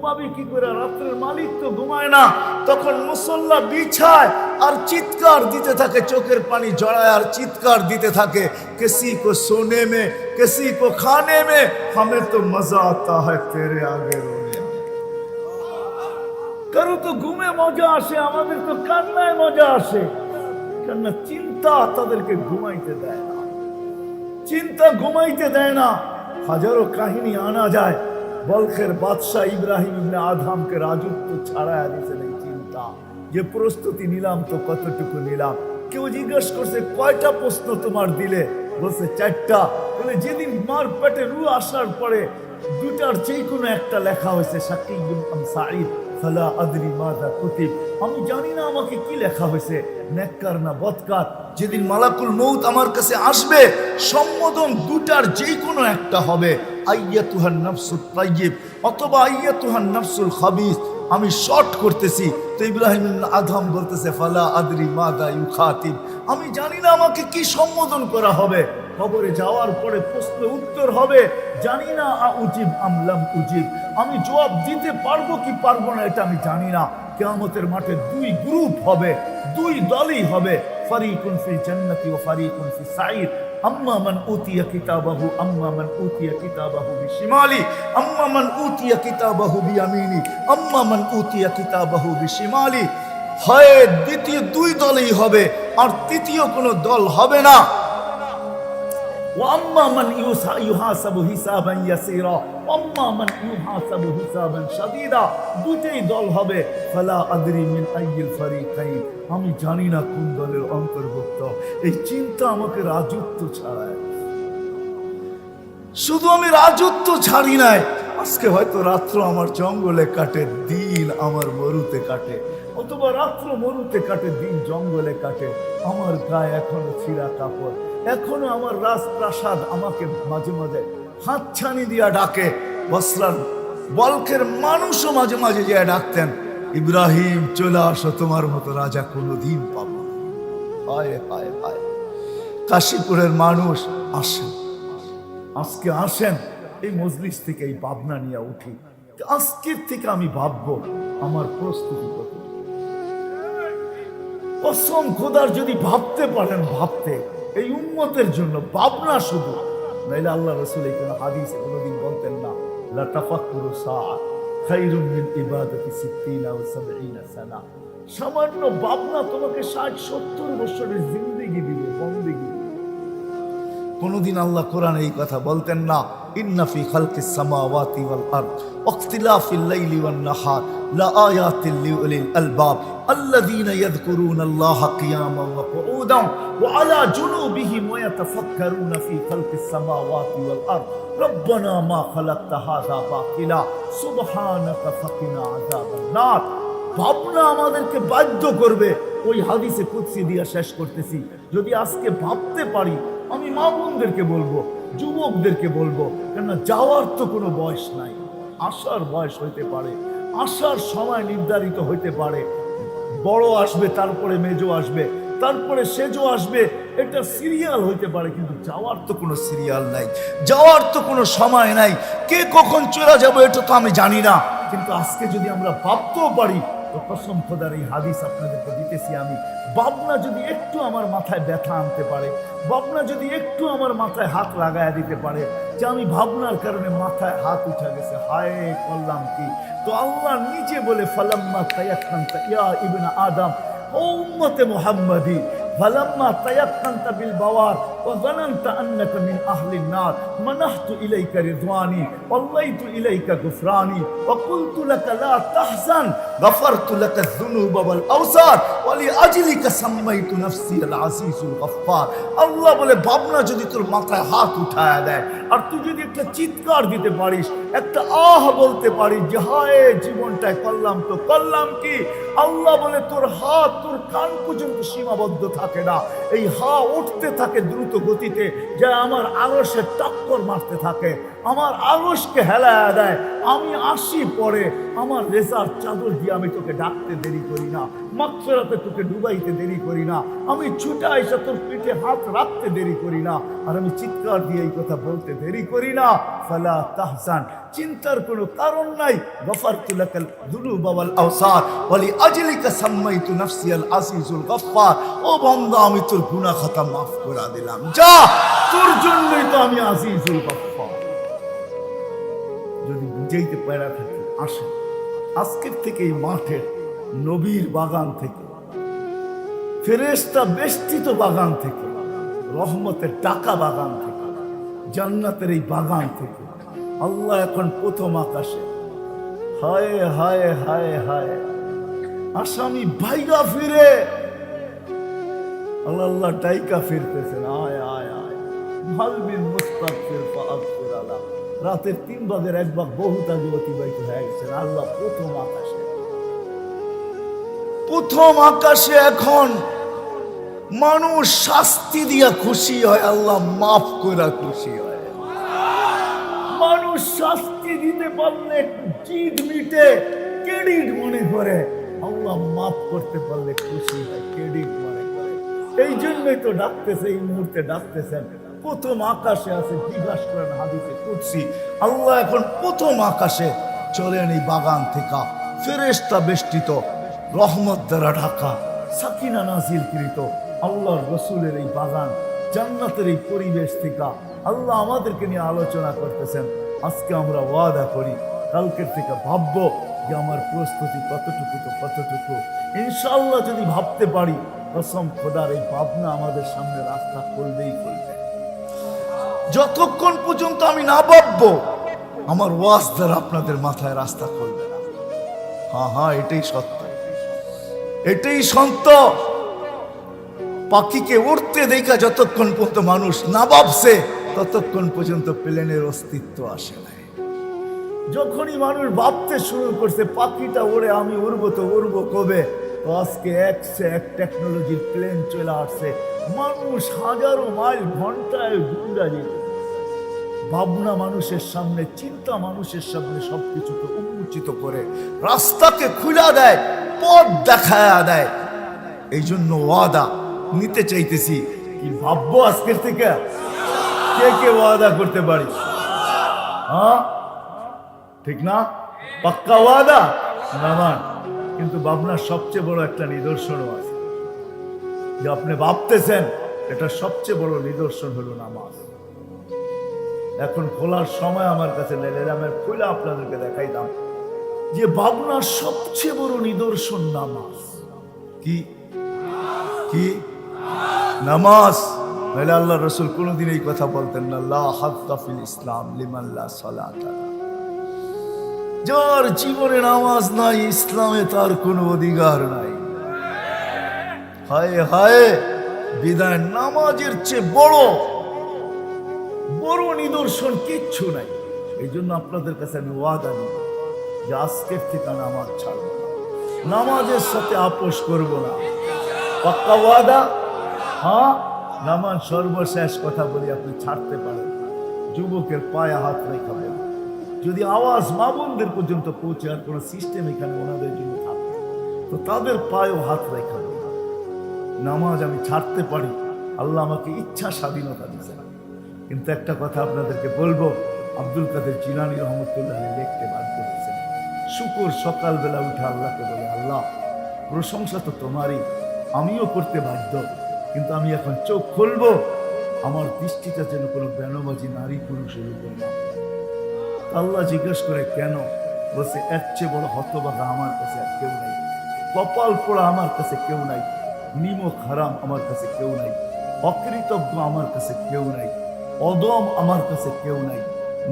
ঘুমাবি কি করে রাত্রের মালিক তো ঘুমায় না তখন মুসল্লা বিছায় আর চিৎকার দিতে থাকে চোখের পানি জড়ায় আর চিৎকার দিতে থাকে কিসি কো সোনে মে কিসি কো খানে মে হমে তো মজা আতা হয় তেরে আগে রোনে কারো তো ঘুমে মজা আসে আমাদের তো কান্নায় মজা আসে কেননা চিন্তা তাদেরকে ঘুমাইতে দেয় না চিন্তা ঘুমাইতে দেয় না হাজারো কাহিনী আনা যায় বলখের বাদশাহ ইব্রাহিম ইবনে আধামকে রাজত্ব ছাড়ায় দিয়েছেন এই চিন্তা যে প্রস্তুতি নিলাম তো কতটুকু নিলাম? কেউ জিজ্ঞেস করছে, কয়টা প্রশ্ন তোমার দিলে? বলছে, চারটা। বলে, যেদিন মার পেটে রু আসার পরে দুটার যে কোনো একটা লেখা হয়েছে সাকিব সাঈদ। ফালা আদরি মাদা কুতিব। আমি জানি না আমাকে কি লেখা হয়েছে। নেককার না বদকার। যেদিন মালাকুল মৌত আমার কাছে আসবে, সম্বোধন দুটার যে কোনো একটা হবে। আইয়াতুহান নাফসুল তাইয়িব অথবা আইয়াতুহান নাফসুল খাবিস। আমি শর্ট করতেছি। তো ইব্রাহিম আদম বলতেছে, ফালা আদরি মাদা ইউখাতিব। আমি জানি না আমাকে কি সম্বোধন করা হবে। কবরে যাওয়ার পরে প্রশ্ন উত্তর হবে, জানি না উজিব আমলাম উজিব। আমি জবাব দিতে পারব কি পারব না এটা আমি জানি না। কেয়ামতের মাঠে দুই গ্রুপ হবে, দুই দলই হবে। ফারিকুন ফি জান্নাতি ও ফারিকুন ফি সাইর আম্মা মান উতিয়া কিতাবাহু, আম্মা মান উতিয়া কিতাবাহু বিশিমালি। আম্মা মান উতিয়া কিতাবাহু বিয়ামিনি। আম্মা মান উতিয়া কিতাবাহু বিশিমালি। হয়, দ্বিতীয় দুই দলই হবে, আর তৃতীয় কোনো দল হবে না। واما من يوسع- يحاسب حسابا يسيرا واما من يحاسب حسابا شديدا দুটেই দল হবে ফালা আদরি মিন আইয়িল ফারিকাইন আমি জানি না কোন দলের অন্তর্ভুক্ত এই চিন্তা আমাকে রাজত্ব ছাড়ায় শুধু আমি রাজত্ব ছাড়ি নাই আজকে হয়তো রাত্র আমার জঙ্গলে কাটে দিন আমার মরুতে কাটে অথবা রাত্র মরুতে কাটে দিন জঙ্গলে কাটে আমার গায়ে এখনো ছিঁড়া কাপড় এখনও আমার রাজপ্রাসাদ আমাকে মাঝে মাঝে হাতছানি দিয়া ডাকে। বসরার বলকের মানুষও মাঝে মাঝে যে ডাকতেন, ইব্রাহিম, চলে আসো, তোমার মতো রাজা কোনোদিন পাবো। হায় হায় হায় কাশীপুরের মানুষ আসেন। আজকে আসেন, এই মজলিস থেকে এই ভাবনা নিয়ে উঠি। আজকের থেকে আমি ভাববো, আমার প্রস্তুতি কত কসম খোদার যদি ভাবতে পারেন, ভাবতে, এই উন্মতের জন্য ভাবনা শুধু। নাইলে আল্লাহ রসুল এই কোনো কোনোদিন বলতেন না, লা তাফাক্কুরু সাআ খায়রুম ইবাদাতি সিত্তিনা ওয়া সাবঈনা সানা। সামান্য ভাবনা তোমাকে ষাট, সত্তর বছরের জিন্দেগি দিবে, বন্দেগি কোনদিন আল্লাহ কোরআন এই কথা বলতেন না, ইন্না ফি খালকিস সামাওয়াতি ওয়াল আরদ ওয়াখতিলাফিল লাইলি ওয়ান নাহার লাআয়াতিল লিউলিল আলবাব, আল্লাযীনা ইয়াযকুরুনা আল্লাহা কিয়ামান ওয়া qu'udan, ওয়া আলা জুনুবিহিম ওয়া ইয়াতাফাক্কারুনা ফি খালকিস সামাওয়াতি ওয়াল আরদ, রব্বানা মা খালাকতা হাযা বাতিলা, সুবহানাকা ফাকিনা আযাবান নার। ভাবনা আমাদেরকে বাধ্য করবে। ওই হাদিসে কুৎসি দিয়া শেষ করতেছি। যদি আজকে ভাবতে পারি আমি মা বোনদেরকে বলব, যুবকদেরকে বলব, কেননা যাওয়ার তো কোনো বয়স নাই। আসার বয়স হইতে পারে, আসার সময় নির্ধারিত হইতে পারে। বড় আসবে, তারপরে মেজো আসবে, তারপরে সেজো আসবে, এটা সিরিয়াল হইতে পারে, কিন্তু যাওয়ার তো কোনো সিরিয়াল নাই। যাওয়ার তো কোনো সময় নাই। কে কখন চলে যাব এটা তো আমি জানি না। কিন্তু আজকে যদি আমরা ভাবতেও পারি তো এই হাদিস আপনাদেরকে দিতেছি আমি। বাবনা যদি একটু আমার মাথায় ব্যথা আনতে পারে, বাবনা যদি একটু আমার মাথায় হাত লাগায় দিতে পারে, যে আমি ভাবনার কারণে মাথায় হাত উঠা গেছে, হায়, করলাম কি? তো আল্লাহ নিজে বলে, ফালাম্মা তাইয়াক্কান্তা ইয়া ইবনা আদম, ও মোহাম্মদী মুহাম্মাদি, ফালাম্মা বিল বাওয়ার وظننت انك من اهل النار منحت اليك رضواني والليت اليك غفراني وقلت لك لا تحزن غفرت لك الذنوب والاوسار ولاجلك سميت نفسي العزيز الغفار আল্লাহ বলে ভাবনা যদি তোর মাথায় হাত উঠায় দেয় আর তুই যদি একটা চিৎকার দিতে পারিস একটা আহ বলতে পারিস যে হায় জীবনটায় করলাম তো করলাম কি আল্লাহ বলে তোর হাত তোর কান পর্যন্ত সীমাবদ্ধ থাকে না এই হা উঠতে থাকে দ্রুত গতিতে যা আমার আড়সে টক্কর মারতে থাকে, আমার আড়সকে হেলায়া দেয়, আমি আসি পরে আমার রেজার চাদর দিয়ে আমি তোকে ডাকতে দেরি করি না। মাকফেরাতে তোকে ডুবাইতে দেরি করি না। আমি ছুটে এসে তোর পিঠে হাত রাখতে দেরি করি না। আর আমি চিৎকার দিয়ে এই কথা বলতে দেরি করি না। ফালা তাহসান চিন্তার কোনো কারণ নাই। গফারতু লাকাল যুনুব ওয়াল আওসার। ওয়ালি আজলিকা সাম্মাইতু নাফসি আল আজিজুল গফফার। ও বান্দা, আমি তোর গুনাহ খাতা মাফ করে দিলাম। যা, তোর জন্যই তো আমি আজিজুল গফফার। যদি বুঝাইতে পারা থাকি, আসে। আজকের থেকে এই মাঠের নবীর বাগান থেকে। ফেরেস্তা বেষ্টিত বাগান থেকে, রহমতের টাকা বাগান থেকে, জান্নাতের এই বাগান থেকে আল্লাহ এখন প্রথম আকাশে। হায় হায় হায় হায়, আসামি ভাইগা ফিরে। আল্লাহ আল্লাহ ডাইকা ফিরতেছেন। আয় আয় আয় রাতের তিন ভাগের এক ভাগ বহুত আগে অতিবাহিত হয়ে গেছেন। আল্লাহ প্রথম আকাশে। প্রথম আকাশে এখন মানুষ শাস্তি দিয়া খুশি হয়, আল্লাহ মাফ করে খুশি হয়। মানুষ শাস্তি দিতে পারলে জিদ মিটে ক্রেডিট মনে করে। আল্লাহ মাফ করতে পারলে খুশি হয় ক্রেডিট মনে করে। এই জন্যই তো ডাকতেছে, এই মুহূর্তে ডাকতেছেন। প্রথম আকাশে আছে, জিজ্ঞাসা করেন হাদিসে কুৎসি আল্লাহ এখন প্রথম আকাশে চলেন এই বাগান থেকে। ফেরেস্তা বেষ্টিত। রহমত দ্বারা ঢাকা, সাকিনা নাজিল কৃত আল্লাহর রসুলের এই বাগান, জান্নাতের এই পরিবেশ থেকে আল্লাহ আমাদেরকে নিয়ে আলোচনা করতেছেন। আজকে আমরা ওয়াদা করি, কালকের থেকে ভাববো যে আমার প্রস্তুতি কতটুকু তো কতটুকু। ইনশাল্লাহ যদি ভাবতে পারি, কসম খোদার এই ভাবনা আমাদের সামনে রাস্তা করবেই করবে যতক্ষণ পর্যন্ত আমি না ভাববো, আমার ওয়াজ দ্বারা আপনাদের মাথায় রাস্তা করবে না। হ্যাঁ হ্যাঁ এটাই সত্য। এটাই সন্ত পাখিকে উড়তে দেখা যতক্ষণ পর্যন্ত মানুষ না ভাবছে, ততক্ষণ পর্যন্ত প্লেনের অস্তিত্ব আসে নাই যখনই মানুষ ভাবতে শুরু করছে, পাখিটা ওড়ে আমি উড়বো তো উড়বো কবে? আজকে একশো এক টেকনোলজির প্লেন চলে আসছে। মানুষ হাজারো মাইল ঘন্টায় গুন্ডা যেত ভাবনা মানুষের সামনে, চিন্তা মানুষের সামনে সবকিছুকে উন্মোচিত করে রাস্তাকে খুলা দেয়, পথ দেখায়া দেয়। এই জন্য ওয়াদা নিতে চাইতেছি। কি ভাববো আজকের থেকে? কে কে ওয়াদা করতে পারি? হ্যাঁ? ঠিক না? পাক্কা ওয়াদা? নামান কিন্তু ভাবনার সবচেয়ে বড় একটা নিদর্শনও আছে। যে আপনি ভাবতেছেন, এটা সবচেয়ে বড় নিদর্শন হলো নামাজ। এখন খোলার সময় আমার কাছে লেলেরামের খুলে আপনাদেরকে দেখাইতাম যে ভাবনার সবচেয়ে বড় নিদর্শন নামাজ। কি? কি? নামাজ? নাহলে আল্লাহ রসুল কোনোদিন এই কথা বলতেন না, লা হাফিল ইসলাম লিমাল্লা যার জীবনে নামাজ নাই, ইসলামে তার কোনো অধিকার নাই। হায় হায় বিদায় নামাজের চেয়ে বড় বড় নিদর্শন কিচ্ছু নাই। এই জন্য আপনাদের কাছে আমি ওয়াদা নিই যে আজকের থেকে নামাজ ছাড়ব। নামাজের সাথে আপোষ করব না। পাক্কা ওয়াদা? হ্যাঁ নামাজ সর্বশেষ কথা বলি, আপনি ছাড়তে পারেন যুবকের পায়ে হাত রেখা যদি আওয়াজ মা বোনদের পর্যন্ত পৌঁছে আর কোনো সিস্টেম এখানে ওনাদের জন্য থাকে, তো তাদের পায়েও হাত রেখা নামাজ আমি ছাড়তে পারি। আল্লাহ আমাকে ইচ্ছা স্বাধীনতা দিয়েছেন। কিন্তু একটা কথা আপনাদেরকে বলব, আব্দুল কাদের জিলানি রহমতুল্লাহ লিখতে বাধ্য হয়েছেন। শুকুর সকালবেলা উঠে আল্লাহকে বলে, আল্লাহ, প্রশংসা তো তোমারই, আমিও করতে বাধ্য, কিন্তু আমি এখন চোখ খুলবো, আমার দৃষ্টিটা যেন কোনো বেনবাজি নারী পুরুষের উপর না আল্লাহ জিজ্ঞেস করে, কেন? বলছে, এর চেয়ে বড় হতবাগা আমার কাছে আর কেউ নাই, কপাল পোড়া আমার কাছে কেউ নাই, নিমক হারাম আমার কাছে কেউ নাই, অকৃতজ্ঞ আমার কাছে কেউ নাই অদম আমার কাছে কেউ নাই,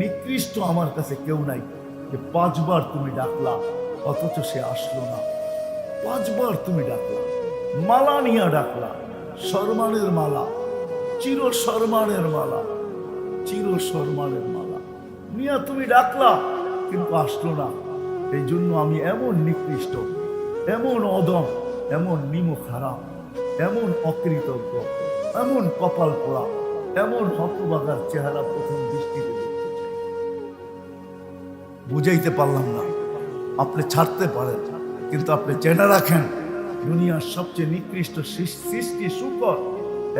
নিকৃষ্ট আমার কাছে কেউ নাই, যে পাঁচবার তুমি ডাকলা, অথচ সে আসলো না। পাঁচবার তুমি ডাকলা, মালা নিয়ে ডাকলা সম্মানের মালা, চির সম্মানের মালা, চির সম্মানের মালা মিয়া তুমি ডাকলা, কিন্তু আসলো না। এই জন্য আমি এমন নিকৃষ্ট, এমন অদম, এমন নিমুখ হারাম এমন অকৃতজ্ঞ, এমন কপাল পোড়া। এমন হতবাগার চেহারা প্রথম দৃষ্টিতে বুঝাইতে পারলাম না। আপনি ছাড়তে পারেন, কিন্তু আপনি জেনে রাখেন, দুনিয়ার সবচেয়ে নিকৃষ্ট সৃষ্টি শুকর,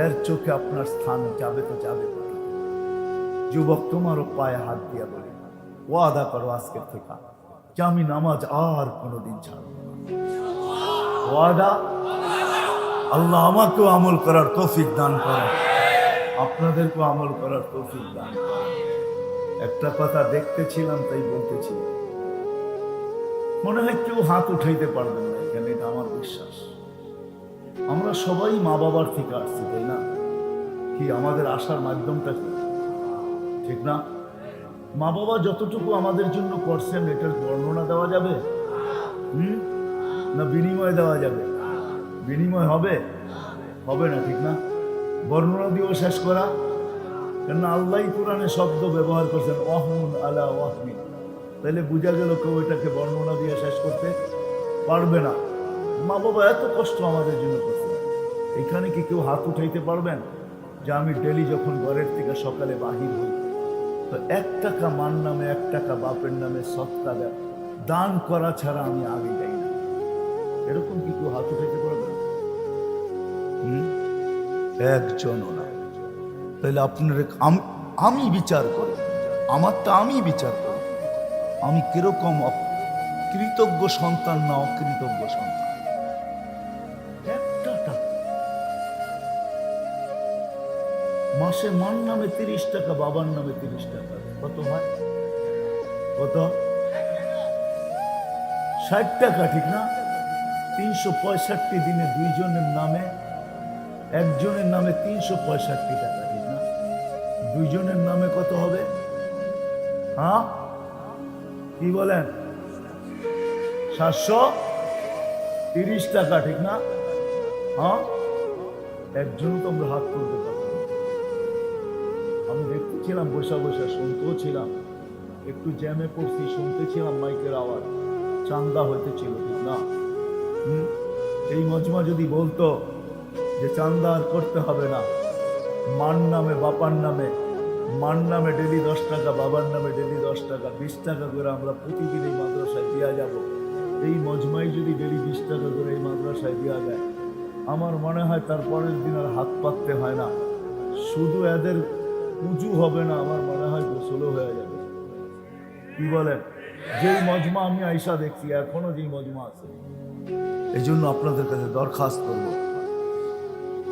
এর চোখে আপনার স্থান যাবে তো যাবে যুবক, তোমারও পায়ে হাত দিয়া বলে, ওয়াদা করো আজকের থেকে, যে আমি নামাজ আর কোনোদিন ছাড়ব ওয়াদা? আল্লাহ আমাকেও আমল করার তৌফিক দান করে আপনাদেরকেও আমল করার তৌফিক দান একটা কথা দেখতেছিলাম, তাই বলতেছি মনে হয় কেউ হাত উঠাইতে পারবেন না, এখানে এটা আমার বিশ্বাস। আমরা সবাই মা বাবার থেকে আসছি, তাই না? কি আমাদের আসার মাধ্যমটা কি? ঠিক না? মা বাবা যতটুকু আমাদের জন্য করছেন, এটার বর্ণনা দেওয়া যাবে? হুম? না বিনিময় দেওয়া যাবে? বিনিময় হবে? হবে না, ঠিক না? বর্ণনা দিয়েও শেষ করা। কেননা আল্লাহ কোরআনে শব্দ ব্যবহার করছেন অহমুন আলা ওয়াহমিন তাহলে বোঝা গেল কেউ এটাকে বর্ণনা দিয়ে শেষ করতে পারবে না। মা বাবা এত কষ্ট আমাদের জন্য করছে। এখানে কি কেউ হাত উঠাইতে পারবেন যে আমি ডেলি যখন ঘরের থেকে সকালে বাহির হই, তো এক টাকা মান নামে, এক টাকা বাপের নামে সৎকা দান করা ছাড়া আমি আগে যাই না। এরকম কি কেউ হাত উঠাইতে পারবে না? হুম? একজনও না। তাহলে আপনার আমি বিচার করি। আমার তো আমি বিচার করি। আমি কীরকম কৃতজ্ঞ সন্তান না অকৃতজ্ঞ সন্তান? মাসে মান নামে তিরিশ টাকা, বাবার নামে তিরিশ টাকা। কত হয়? কত? ষাট টাকা, ঠিক না? তিনশো পঁয়ষট্টি দিনে দুইজনের নামে একজনের নামে তিনশো পঁয়ষট্টি টাকা, ঠিক না? দুইজনের নামে কত হবে? হ্যাঁ? কি বলেন? সাতশো তিরিশ টাকা, ঠিক না? হ্যাঁ? একজন তো আমরা হাত তুলতে পারব না। আমি দেখতেছিলাম বসা বসা শুনতেও ছিলাম। একটু জ্যামে পড়ছি, শুনতেছিলাম মাইকের আওয়াজ। চান্দা হইতেছিল, ঠিক না? এই মজমা যদি বলতো যে চান্দা আর করতে হবে না। মান নামে, বাপার নামে মান নামে ডেলি দশ টাকা, বাবার নামে ডেলি দশ টাকা, বিশ টাকা করে আমরা প্রতিদিন এই মাদ্রাসায় দেওয়া যাব। এই মজমাই যদি ডেলি বিশ টাকা করে এই মাদ্রাসায় দেওয়া যায়, আমার মনে হয় তার পরের দিন আর হাত পাততে হয় না। শুধু এদের উঁচু হবে না, আমার মনে হয় গোসলও হয়ে যাবে। কি বলেন? যেই মজমা আমি আইসা দেখছি, এখনও যেই মজমা আছে। এই জন্য আপনাদের কাছে দরখাস্ত করব।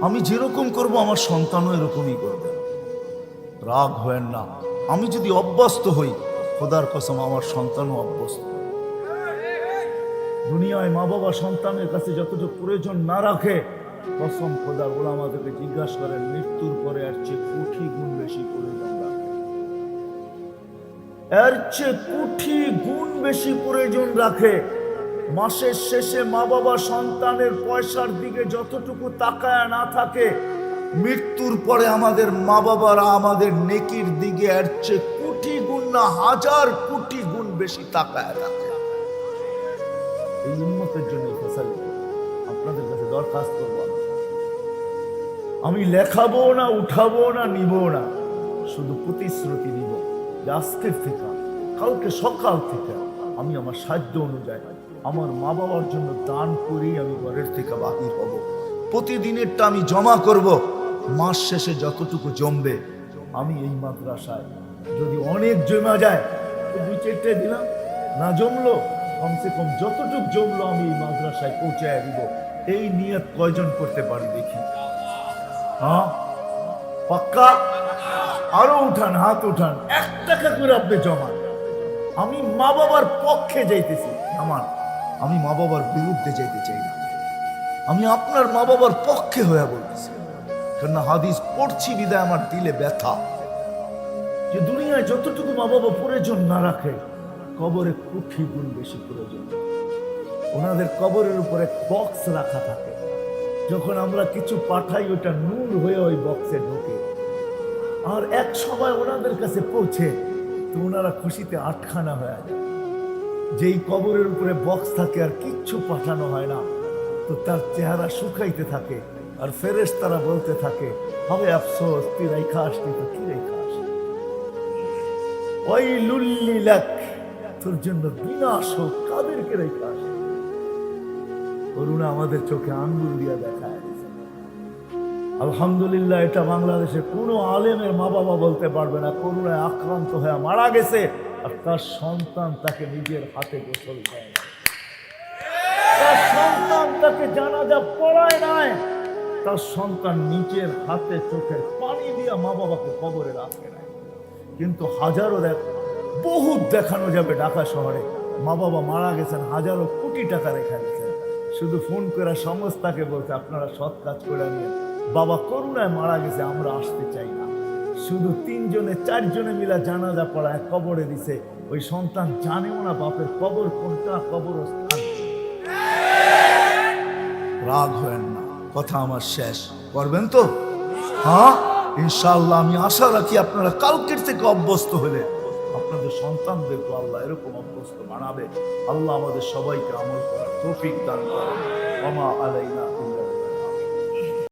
আমি যেরকম করব, আমার সন্তানও এরকমই করবে। রাগ হয় না। আমি যদি অভ্যস্ত হই, খোদার কসম, আমার সন্তানও অভ্যস্ত। দুনিয়ায় মা বাবা সন্তানের কাছে যতটুকু প্রয়োজন না রাখে, কসম খোদা ওরা আমাদেরকে জিজ্ঞাসা করেন, মৃত্যুর পরে এর চেয়ে কোটি গুণ বেশি প্রয়োজন রাখে এর চেয়ে কোটি গুণ বেশি প্রয়োজন রাখে মাসের শেষে মা বাবা সন্তানের পয়সার দিকে যতটুকু তাকায় না থাকে, মৃত্যুর পরে আমাদের মা বাবারা আমাদের নেকির দিকে এর কোটি গুণ না হাজার কোটি গুণ বেশি তাকায় থাকে এই উন্মতের জন্য আপনাদের কাছে দরখাস্ত করব আমি। লেখাবো না, উঠাবো না, নিব না, শুধু প্রতিশ্রুতি নিব যে আজকের থেকে, কালকে সকাল থেকে আমি আমার সাধ্য অনুযায়ী আমার মা বাবার জন্য দান করেই আমি ঘরের থেকে বাহির হব। প্রতিদিনেরটা আমি জমা করব। মাস শেষে যতটুকু জমবে, আমি এই মাদ্রাসায় যদি অনেক জমা যায়, তো দুই চারটে দিলাম। না জমলো, কমসে কম যতটুকু জমলো আমি এই মাদ্রাসায় পৌঁছায় দিব। এই নিয়ত কয়জন করতে পারি দেখি? হ্যাঁ? পাক্কা? আরও উঠান, হাত উঠান। এক টাকা করে আপনি জমান। আমি মা বাবার পক্ষে যাইতেছি, আমার। আমি মা বাবার বিরুদ্ধে যেতে চাই না। আমি আপনার মা বাবার পক্ষে হয়ে বলতেছি। কেননা হাদিস পড়ছি বিদায় আমার দিলে ব্যথা। যে দুনিয়ায় যতটুকু মা বাবা প্রয়োজন না রাখে, কবরে কুঠি গুণ বেশি প্রয়োজন। ওনাদের কবরের উপরে বক্স রাখা থাকে। যখন আমরা কিছু পাঠাই ওটা নূর হয়ে ওই বক্সে ঢোকে। আর এক সময় ওনাদের কাছে পৌঁছে, তো ওনারা খুশিতে আটখানা হয়ে যায়। যেই কবরের উপরে বক্স থাকে আর কিচ্ছু পাঠানো হয় না, তো তার চেহারা শুকাইতে থাকে আর ফেরেস তারা বলতে থাকে হবে আফসোস, তুই রেখা আসলি তো কি রেখা আসলি? ওই লুল্লিলাক তোর জন্য বিনাশ হোক কাদেরকে রেখে আমাদের চোখে আঙ্গুল দিয়া দেখায়। আলহামদুলিল্লাহ, এটা বাংলাদেশে কোনো আলেমের মা বাবা বলতে পারবে না, করুণায় আক্রান্ত হয়ে মারা গেছে। আর তার সন্তান তাকে নিজের হাতে গোসল দেয় না। তার সন্তান তাকে জানাজা পড়ায় নাই। তার সন্তান নিজের হাতে চোখের পানি দিয়ে মা বাবাকে কবরে রাখে নাই। কিন্তু হাজারো দেখ, বহুত দেখানো যাবে ঢাকা শহরে। মা বাবা মারা গেছেন, হাজারো কোটি টাকা রেখে গেছেন। শুধু ফোন করে সংস্থাকে বলছে, আপনারা সৎ কাজ করে নিন। বাবা করুণায় মারা গেছে, আমরা আসতে চাই না। শুধু তিনজনে, চারজনে মিলা জানাজা পড়ায় কবরে দিছে। ওই সন্তান জানেও না বাপের কবর কোনটা কবর রাগ হয়েন না, কথা আমার শেষ। করবেন তো? হ্যাঁ? ইনশাল্লাহ আমি আশা রাখি আপনারা কালকের থেকে অভ্যস্ত হলে আপনাদের সন্তানদেরকে আল্লাহ এরকম অভ্যস্ত বানাবে। আল্লাহ আমাদের সবাইকে আমল করার তৌফিক দান করে ওমা আলাইনা